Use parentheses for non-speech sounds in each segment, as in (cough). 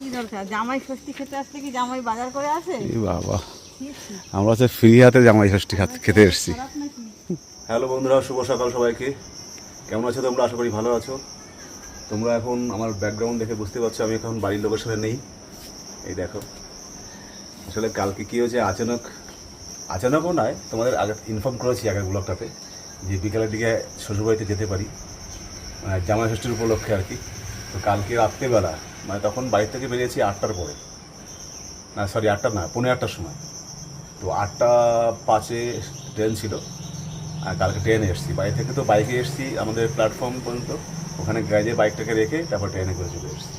কি দরকার? জামাই ষষ্ঠী খেতে আসলে কি জামাই বাজার করে আসে? বাবা। আমরা হচ্ছে ফ্রি হাতে জামাই ষষ্ঠী খাত- খেতে এসেছি। হ্যালো বন্ধুরা শুভ সকাল সবাইকে। কেমন আছো তোমরা? আশা করি ভালো আছো। তোমরা এখন আমার ব্যাকগ্রাউন্ড দেখে বুঝতে পারছ আমি এখন বাড়ির লোকের সাথে নেই। এই দেখো। আসলে কালকে কী হয়েছে? আচানক আচানকও নয় তোমাদের আগে ইনফর্ম করেছি আগের ব্লগটাতে যে বিকালের দিকে শ্বশুরবাড়িতে যেতে পারি। মানে জামাই ষষ্ঠীর উপলক্ষে আর কি। তো কালকে রাত্রেবেলা মানে তখন বাড়ি থেকে বেরিয়েছি আটটার পরে। না সরি আটটা না পনেরো আটটার সময়। তো আটটা পাঁচে ট্রেন ছিল, আর কালকে ট্রেনে এসেছি। বাড়ি থেকে তো বাইকে এসেছি আমাদের প্ল্যাটফর্ম পর্যন্ত। ওখানে গ্যারেজে বাইকটাকে রেখে তারপর ট্রেনে করে চলে এসেছি।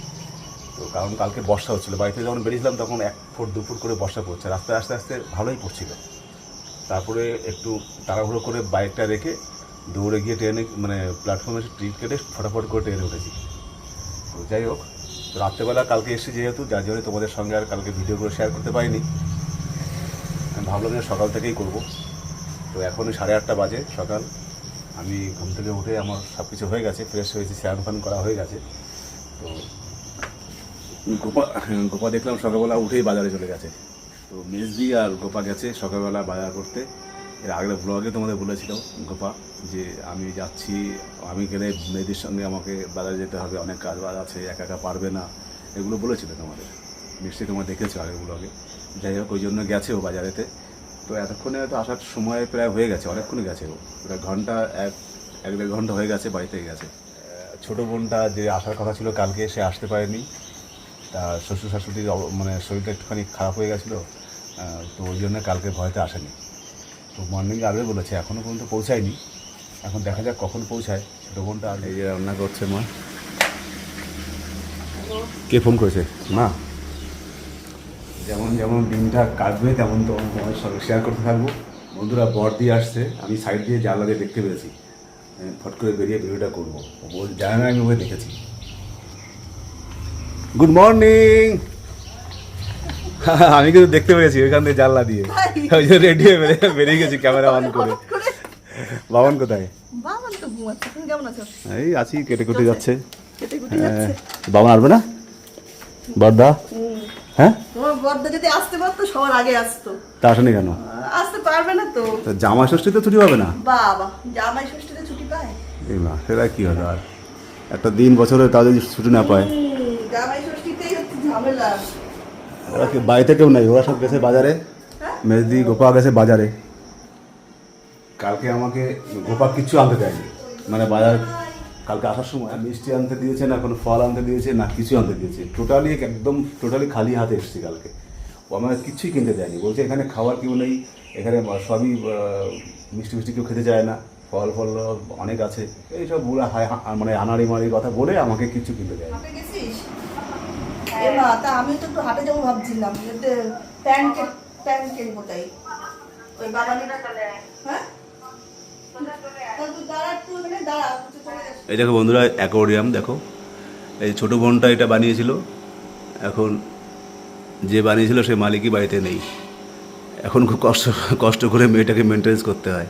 তো কারণ কালকে বর্ষা হচ্ছিল, বাড়ি থেকে যখন বেরিয়েছিলাম তখন এক ফুট, দু ফুট করে বর্ষা পড়ছে। রাস্তায় আস্তে আস্তে ভালোই পড়ছিল। তারপরে একটু তাড়াহুড়ো করে বাইকটা রেখে দৌড়ে গিয়ে ট্রেনে মানে প্ল্যাটফর্মে টিকিট কেটে ফটাফট করে ট্রেনে উঠেছি। তো যাই হোক রাত্রেবেলা কালকে এসেছি যেহেতু, যার জন্য তোমাদের সঙ্গে আর কালকে ভিডিও করে শেয়ার করতে পারিনি। আমি ভাবলাম যে সকাল থেকেই করব। তো এখন সাড়ে আটটা বাজে সকাল। আমি ঘুম থেকে উঠে আমার সব কিছু হয়ে গেছে ফ্রেশ হয়েছি, স্নান ফান করা হয়ে গেছে। তো গোপা গোপা দেখলাম সকালবেলা উঠেই বাজারে চলে গেছে। তো মেজদি আর গোপা গেছে সকালবেলা বাজার করতে। এর আগের ব্লগে তোমাদের বলেছিলাম, গোপা, যে আমি যাচ্ছি, আমি গেলে মেয়েদের সঙ্গে আমাকে বাজারে যেতে হবে, অনেক কাজ বাজ আছে, একা একা পারবে না, এগুলো বলেছিল তোমাদের। নিশ্চয়ই তোমরা দেখেছ আগের ব্লগে যাই হোক, ওই জন্য গেছে ও বাজারেতে। তো এতক্ষণে তো আসার সময় প্রায় হয়ে গেছে, অনেকক্ষণই গেছে ও। প্রায় ঘণ্টা, এক এক দেড় ঘণ্টা হয়ে গেছে বাড়িতে গেছে। ছোটো বোনটা যে আসার কথা ছিল, কালকে সে আসতে পারেনি। তার শ্বশুর শাশুড়ির মানে শরীরটা একটুখানি খারাপ হয়ে গেছিল তো ওই জন্য কালকে ভয়তে আসেনি। তো মর্নিং আসবে বলেছে এখনও পর্যন্ত পৌঁছায়নি। এখন দেখা যাক কখন পৌঁছায়। ছোটো বোনটা আর এই যে রান্না করছে মা। কে ফোন করেছে? মা। যেমন যেমন দিনটা কাটবে তেমন তো তোমার সঙ্গে শেয়ার করতে থাকব। বন্ধুরা বর দিয়ে আসছে আমি সাইড দিয়ে জানলা দিয়ে দেখতে পেরেছি। ফট করে বেরিয়ে ভিডিওটা করব। বল জানে না আমি ওকে দেখেছি। গুড মর্নিং (laughs) আমি কিন্তু দেখতে পেরেছি ওইখান থেকে জানলা দিয়ে। ওই যে রেডি হয়ে বেরিয়ে- গেছি ক্যামেরা অন করে। বাবন কোথায়? এই আছি কেটে কুটে যাচ্ছে। কেটে কুটে হ্যাঁ যাচ্ছে বাবন আসবে না? বর্দা? হ্যাঁ? যদি আসতে পারতো সবার আগে আসতো। তা আসেনি কেন? আসতে পারবে না তো। তা জামা ষষ্ঠী তো ছুটি পাবে না? বাবা জামাই ষষ্ঠীতে ছুটি পায়। এই মা সেটা কি হলো আর? একটা দিন বছরে তাও যদি ছুটি না পায়। জামাই ষষ্ঠীতেই হচ্ছে ঝামেলা। ওরা বাড়িতে কেউ নাই? ওরা সব গেছে বাজারে? মেজদি গোপা গেছে বাজারে। কালকে আমাকে গোপা কিচ্ছু আনতে দেয়নি। মানে বাজার কালকে আসার সময় মিষ্টি আনতে দিয়েছে, না কোনো ফল আনতে দিয়েছে, না কিছু আনতে দিয়েছে। টোটালি একদম টোটালি খালি হাতে এসেছি কালকে। ও আমাকে কিচ্ছুই কিনতে দেয়নি। বলছে এখানে খাবার কেউ নেই, এখানে সবই মিষ্টি মিষ্টি কেউ খেতে চায় না। ফল ফল অনেক আছে। এইসব বলে হায় মানে আনাড়ি মারি কথা বলে আমাকে কিচ্ছু কিনতে দেয়নি। মা তা আমি তো একটু হাটে যাব ভাবছিলাম প্যান্ট প্যান্ট কিনবো তাই ওই বাবানি হ্যাঁ। এই দেখো বন্ধুরা অ্যাকোরিয়াম দেখো। এই ছোটো বোনটা এটা বানিয়েছিল। এখন যে বানিয়েছিল সে মালিকই বাড়িতে নেই। এখন খুব কষ্ট কষ্ট করে মেয়েটাকে মেনটেন্স করতে হয়।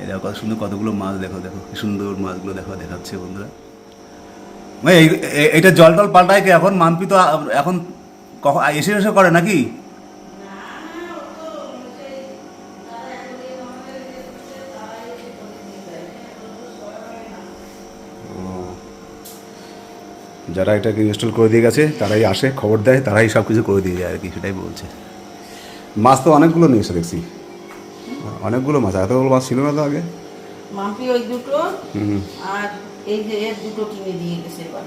এই দেখো সুন্দর কতগুলো মাছ দেখো দেখো, কি সুন্দর মাছগুলো দেখো, দেখাচ্ছে বন্ধুরা। এটা জল টল পাল্টায় কি এখন? মাম্পি তো এখন কখন এসে এসে করে নাকি? যারা এটাকে ইনস্টল করে দিয়ে গেছে তারাই আসে খবর দেয় তারাই সব কিছু করে দিয়ে যায় আর কি সেটাই বলছে। মাছ তো অনেকগুলো নিয়ে এসে দেখছি। অনেকগুলো মাছ এতগুলো মাছ ছিল না তো আগে। মাম্পি ওই দুটো হুম। আর এই যে এর দুটো কিনে দিয়ে গেছে এবার।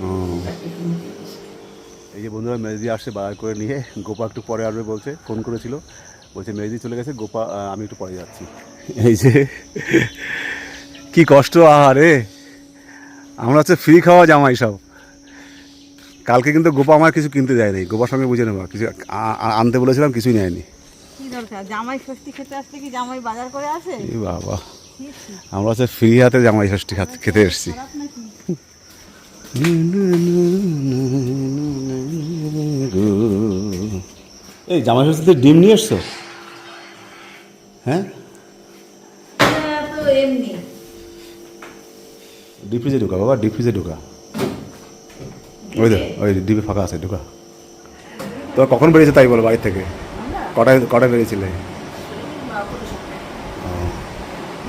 ও। একটা কিনে দিয়ে গেছে। এই যে বন্ধুরা মেজদি আসছে বার করে নিয়ে। গোপা একটু পরে আসবে বলছে ফোন করেছিল। বলছে মেজদি চলে গেছে গোপা আমি একটু পরে যাচ্ছি। এই যে কি কষ্ট আহারে। আমরা হচ্ছে ফ্রি খাওয়া জামাই সব। কালকে কিন্তু গোপা আমার কিছু কিনতে দেয়নি গোপার সঙ্গে বুঝে নেব। কিছু আনতে বলেছিলাম কিছুই নেয়নি। কি দরকার? জামাই ষষ্ঠী খেতে আসলে কি জামাই বাজার করে আসে? বাবা। আমরা হচ্ছে ফ্রি হাতে জামাই ষষ্ঠী খাত- এসেছি। এই জামাই ষষ্ঠীতে ডিম নিয়ে এসছো? হ্যাঁ? ডিপ ঢোকা, বাবা, ডিপ ঢোকা। ওই তো ওই ডিবে ফাঁকা আছে, ঢুকা। তো কখন বেরিয়েছে তাই বলো বাড়ি থেকে? কটায় কটায় বেরিয়েছিলে ও।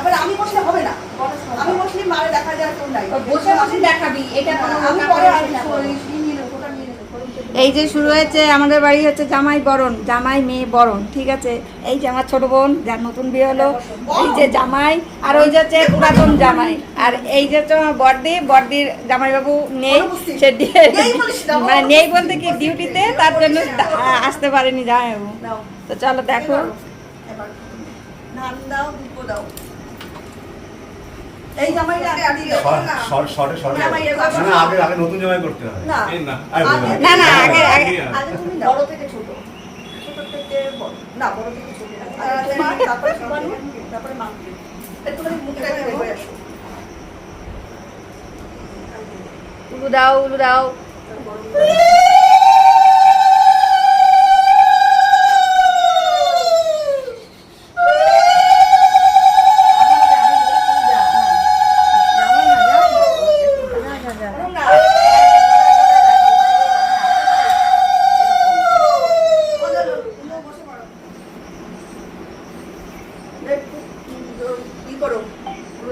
এবার আমি বসলে হবে না। আমি বসলে মারে দেখা যায় কেউ নাই। বসে বসে দেখাবি এটা আমি পরে। এই যে শুরু হয়েছে আমাদের বাড়ি হচ্ছে জামাই বরণ জামাই মেয়ে বরণ ঠিক আছে? এই যে আমার ছোট বোন যার নতুন বিয়ে হলো এই যে জামাই আর ওই যে হচ্ছে পুরাতন জামাই। আর এই যে হচ্ছে আমার বর্দি বর্দির জামাইবাবু নেই সে (laughs) মানে নেই বলতে কি ডিউটিতে তার জন্য আসতে পারেনি জামাইবাবু। তো চলো দেখো। ধান দাও। এই জামাইটা আগে আগে দাও না। জামাই না না আগে আগে নতুন জামাই করতে না আরে বলো। আগে- না, না, আগে- আগে- আগে তুমি বড় থেকে ছোট। ছোট থেকে বড়। না বড় থেকে ছোট তারপরে সুবানু, তারপরে মা একটুখানি মুখটা একটু আসো। উলু দাও উলু দাও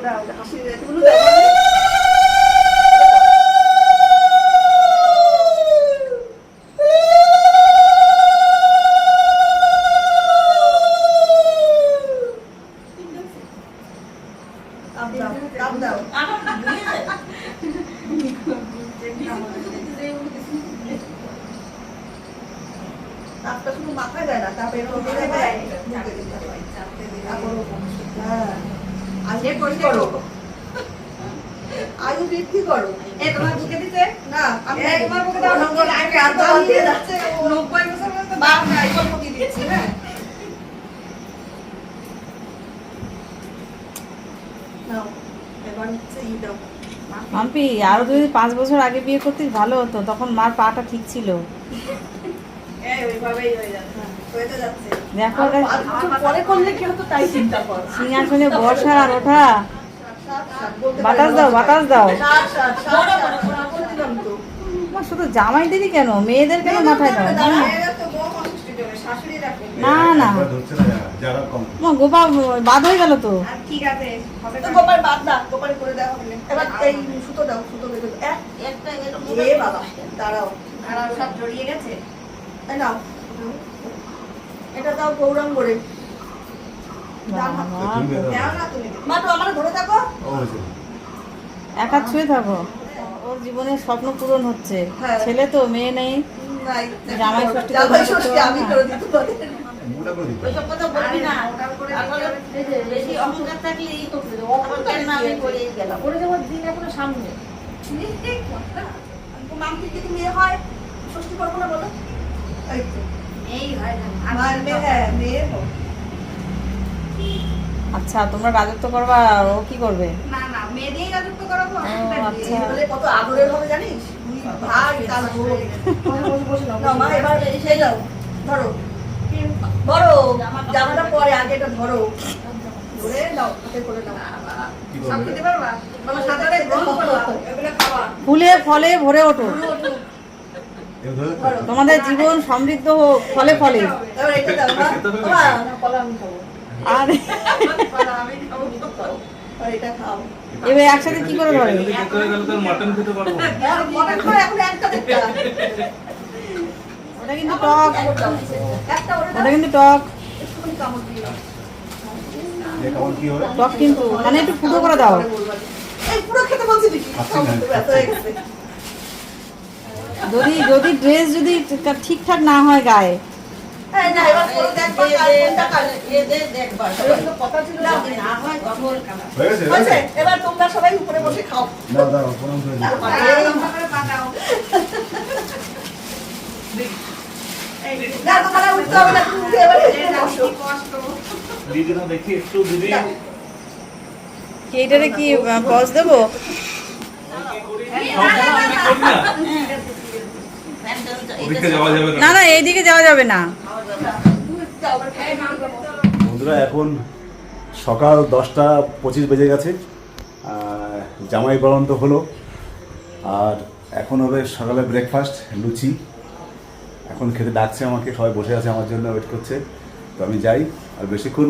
উলু দাও, হাসি উলু দাও। দাও, দাও, দাও, দাও। তাপটা শুধু মাথায় দেয় না তাপ এরকম দিয়ে দেয় মুখে দিতে হয়। তারপরও হ্যাঁ আজকে বৃদ্ধি করো। আয়ু বৃদ্ধি করো। এ, তোমার বুকে দিতে? না আমি তোমার বুকে দাও, নম্বর আগে আধা দিয়ে যাচ্ছে। নব্বই বছর পর্যন্ত বাপ নাই গল্প দিয়ে দিচ্ছি নাও এবার হচ্ছে ই দাও। মাম্পি আরও যদি পাঁচ বছর আগে বিয়ে করতিস ভালো হতো। তখন মার পাটা ঠিক ছিল। (laughs) এই ওইভাবেই হয়ে যাচ্ছে। হ্যাঁ, হয়ে সিংহাসনে বসা আর ওঠা বাতাস দাও বাতাস শুধু জামাইদেরই কেন মেয়েদের কেন মাথায় দাও না, এরা তো বউ অসুস্থ করে, শাশুড়ি রাখে। না না একবার ধরছে না যারা, যারা কম তোমার গোপা বাদ হয়ে গেল তো আর ঠিক আছে হবে তো না। গোপাল বাদ দাও, গোপাল করে দেওয়া এবার এই সুতো দাও, সুতো বেঁধে একটা বাবা, দাঁড়াও। সব জড়িয়ে গেছে নাও। এটা দাও গৌরাঙ্গ করে। ডান হাত। বাবা, তুমি বেরো। দাও না তুমি। মা তো আমার ধরে থাকো। ও হয়েছে এক হাত ছুঁয়ে থাকো। ওর জীবনের স্বপ্ন পূরণ হচ্ছে। হ্যাঁ। ছেলে তো মেয়ে নেই। জামাই ষষ্ঠী আমি করে দিতে পারি। সামনে। মামকে যদি মেয়ে হয়। ষষ্ঠী করব না বলো এই হয়। আচ্ছা তোমরা রাজত্ব করবা ও কি করবে? না না মেয়ে রাজত্ব করাবো ও, আচ্ছা। এই বলে কত আদরের হবে জানিস? ভাই তার মা এবার সেই দাও ধরো। ধরো জামাটা পরে আগে এটা ধরো। ধরে নাও হাতে করে নাও। সব খেতে পারবা? তোমার সাঁতারে গ্রহণ করবা (laughs) এগুলো খাওয়া। ফুলে ফলে ভরে ওঠো। তোমাদের জীবন সমৃদ্ধ হোক ফলে ফলে। আর। এবার একসাথে কি করে ধরে ওটা কিন্তু টক। ওটা কিন্তু টক। কিন্তু মানে একটু ফুটো করে দাও। পুরো খেতে বলছি দেখি খাচ্ছি না। ব্যথা হয়ে গেছে যদি যদি ড্রেস যদি ঠিকঠাক না হয় গায়ে। এবার তোমরা সবাই উপরে বসে খাও। বসো এইটারে কি পজ দেবো? না। না না এইদিকে যাওয়া যাবে না। বন্ধুরা এখন সকাল দশটা পঁচিশ বেজে গেছে জামাই বরণ তো হলো আর এখন হবে সকালে ব্রেকফাস্ট লুচি। এখন খেতে ডাকছে আমাকে সবাই বসে আছে আমার জন্য ওয়েট করছে। তো আমি যাই আর বেশিক্ষণ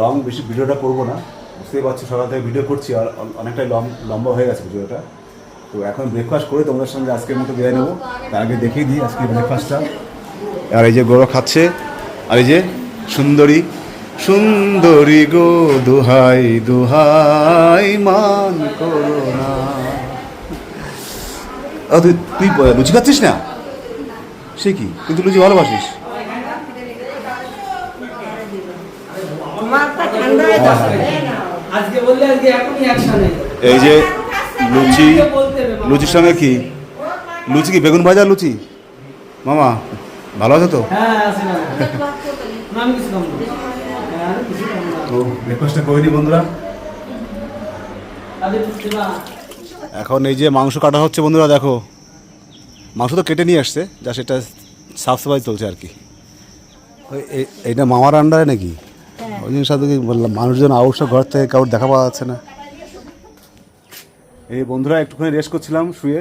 লং বেশি ভিডিওটা করব না। বুঝতেই পারছি সকাল থেকে ভিডিও করছি আর অনেকটাই লং লম্বা হয়ে গেছে ভিডিওটা। তো এখন ব্রেকফাস্ট করে তোমাদের সঙ্গে আজকের মতো বিদায় নেব। তার আগে দেখিয়ে দিই আজকে ব্রেকফাস্টটা আর এই যে গৌরব খাচ্ছে আর এই যে সুন্দরী সুন্দরী গো দুহাই দুহাই মান করো না তুই তুই লুচি খাচ্ছিস না? সে কি? কিন্তু লুচি ভালোবাসিস। আজকে বললে আজকে এখনই অ্যাকশনে এই যে লুচি। লুচির সঙ্গে কি? লুচি কি বেগুন ভাজা লুচি? মামা ভালো আছো তো? হ্যাঁ আছে না না, আমি কিছু কম না। হ্যাঁ, তো করে দিই বন্ধুরা। এখন এই যে মাংস কাটা হচ্ছে বন্ধুরা দেখো। মাংস তো কেটে নিয়ে আসছে যা সেটা সাফ সাফাই চলছে আর কি। ওই এইটা মামার আন্ডারে নাকি? ওই জন্য সাথে কি বললাম মানুষজন আউটসব ঘর থেকে কারোর দেখা পাওয়া যাচ্ছে না। এই বন্ধুরা, একটুখানি রেস্ট করছিলাম শুয়ে।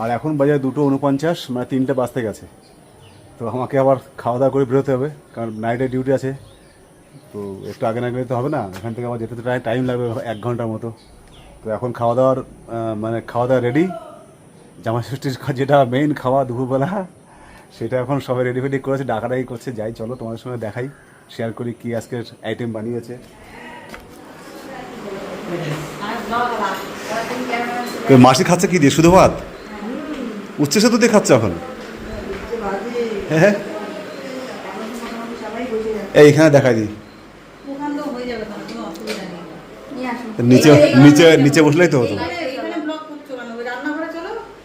আর এখন বাজার দুটো উনপঞ্চাশ মানে তিনটে বাজতে গেছে। তো আমাকে আবার খাওয়া দাওয়া করে বেরোতে হবে, কারণ নাইটে ডিউটি আছে। তো একটু আগে না গেলে তো হবে না, এখান থেকে আমার যেতে তো টাইম লাগবে এক ঘণ্টার মতো। তো এখন খাওয়া দাওয়ার মানে খাওয়া দাওয়া রেডি জামা ষষ্ঠীর যেটা মেইন খাওয়া দুপুরবেলা, সেটা এখন সবাই রেডি ফেডি করেছে, ডাকাডাকি করছে। যাই, চলো তোমাদের সঙ্গে দেখাই শেয়ার করি কি আজকের আইটেম বানিয়েছে। মাসি খাচ্ছে কি দিয়ে? শুধু ভাত? উচ্চ সেতু দিয়ে খাচ্ছে এখন? হ্যাঁ হ্যাঁ। এই, এখানে দেখাই দিই। নিচে নিচে নিচে বসলেই তো হতো।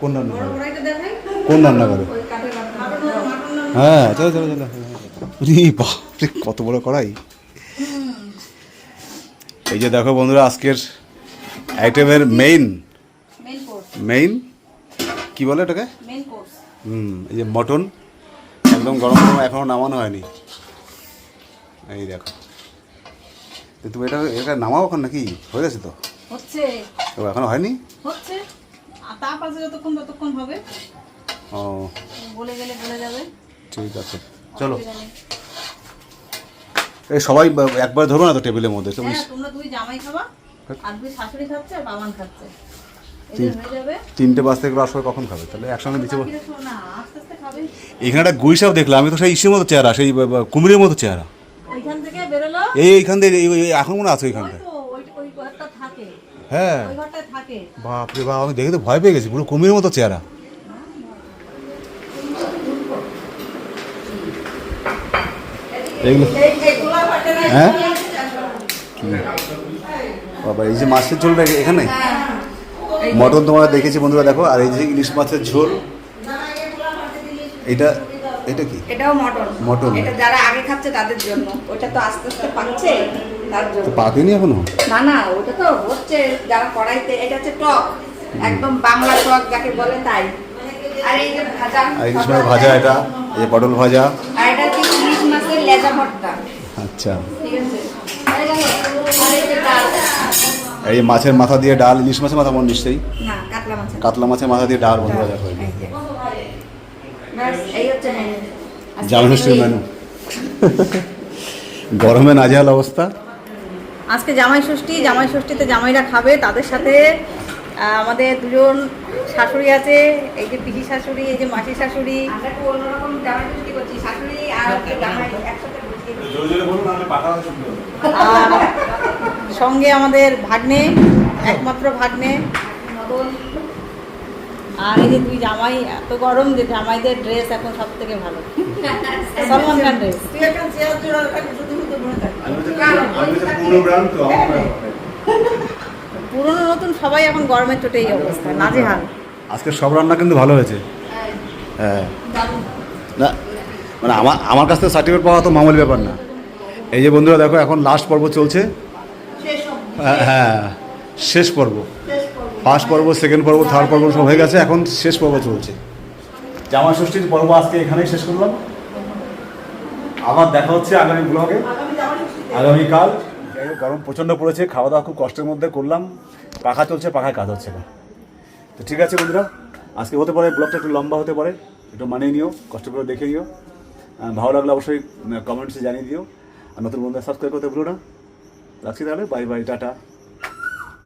কোন রান্না করে কোন রান্না করে হ্যাঁ চলো চলো চলো। বাপরে, কত বড় কড়াই। এই যে দেখো বন্ধুরা, আজকের আইটেমের মেইন মেইন কি বলে এটাকে হুম এই যে মটন একদম গরম গরম এখনও নামানো হয়নি। এই দেখো। তুমি এটা এটা নামাও এখন নাকি? হয়ে গেছে তো? হচ্ছে। তো এখনও হয়নি? হচ্ছে। তাপ আছে যতক্ষণ ততক্ষণ হবে। ও। বলে গেলে বলে যাবে। ঠিক আছে। চলো। এই সবাই একবার ধরো না তো টেবিলের মধ্যে। তুমি হ্যাঁ তোমরা দুই জামাই খাবা। আর দুই শাশুড়ি খাচ্ছে আর বাবান খাচ্ছে এদের ঠিক। যাবে। তিনটে বাজতে গেলে আসলে কখন খাবে? তাহলে একসঙ্গে দিচ্ছে বাকিরা শোনো না আস্তে আস্তে খাবে। এখানে একটা গুইসাও দেখলাম আমি তো সেই ইসের মতো চেহারা সেই কুমিরের মতো চেহারা। থেকে এই এইখান থেকে এখন মনে আছে ওইখানটায় থাকে। হ্যাঁ। থাকে। বাপরে বাপ আমি দেখে তো ভয় পেয়ে গেছি পুরো কুমিরের মতো চেহারা। এগুলো হ্যাঁ। বাবা এই যে মাছের ঝোলটা এখানে? মটন তোমরা দেখেছি বন্ধুরা দেখো আর এই যে ইলিশ মাছের ঝোল এটা এটা কি? এটাও মটন। মটন। এটা যারা আগে খাচ্ছে তাদের জন্য। ওটা তো আস্তে আস্তে পাচ্ছে তার জন্য। পাকেনি এখনও? না না ওটা তো হচ্ছে যারা কড়াইতে এটা হচ্ছে টক। একদম বাংলা টক যাকে বলে তাই। আর এই যে ভাজা ইলিশ মাছের ভাজা এটা। এই পটল ভাজা। আর এটা হচ্ছে ইলিশ মাছের লেজা ভর্তা। আচ্ছা। ঠিক আছে? এই মাছের মাথা দিয়ে ডাল ইলিশ মাছের মাথা মন নিশ্চয়ই? কাতলা মাছের মাথা। দিয়ে ডাল বন্ধুরা দেখো এই যে। এই যে। ব্যাস, এই হচ্ছে মেনু (laughs) গরমে নাজেহাল অবস্থা। আজকে জামাই ষষ্ঠী জামাই ষষ্ঠীতে জামাইরা খাবে। তাদের সাথে আমাদের দুজন শাশুড়ি আছে এই যে পিসি শাশুড়ি এই যে মাসি শাশুড়ি। আমরা একটু অন্যরকম জামাই ষষ্ঠী করছি শাশুড়ি আর জামাই একসাথে আর সঙ্গে আমাদের ভাগ্নে একমাত্র ভাগ্নে। আর এই যে তুই জামাই এত গরম যে জামাইদের ড্রেস এখন সব থেকে ভালো সলমান খান ড্রেস পুরনো নতুন সবাই এখন গরমের চোটে এই অবস্থা। নাজেহাল। আজকে সব রান্না কিন্তু ভালো হয়েছে। হ্যাঁ। না মানে আমার আমার কাছ থেকে সার্টিফিকেট পাওয়া তো মামুলি ব্যাপার না। এই যে বন্ধুরা দেখো এখন লাস্ট পর্ব চলছে। হ্যাঁ, হ্যাঁ শেষ পর্ব। ফার্স্ট পর্ব। সেকেন্ড পর্ব থার্ড পর্ব সব হয়ে গেছে এখন শেষ পর্ব চলছে। জামা ষষ্ঠীর পর্ব আজকে এখানেই শেষ করলাম। আবার দেখা হচ্ছে আগামী ব্লগে। আগামীকাল গরম প্রচণ্ড পড়েছে খাওয়া দাওয়া খুব কষ্টের মধ্যে করলাম। পাখা চলছে পাখায় কাজ হচ্ছে না। তো ঠিক আছে বন্ধুরা আজকে হতে পারে ব্লগটা একটু লম্বা হতে পারে একটু মানিয়ে নিও কষ্ট করে দেখে নিও। ভালো লাগলে অবশ্যই কমেন্টসে জানিয়ে দিও। আর নতুন বন্ধুরা সাবস্ক্রাইব করতে ভুলো না। রাখছি তাহলে বাই বাই টাটা।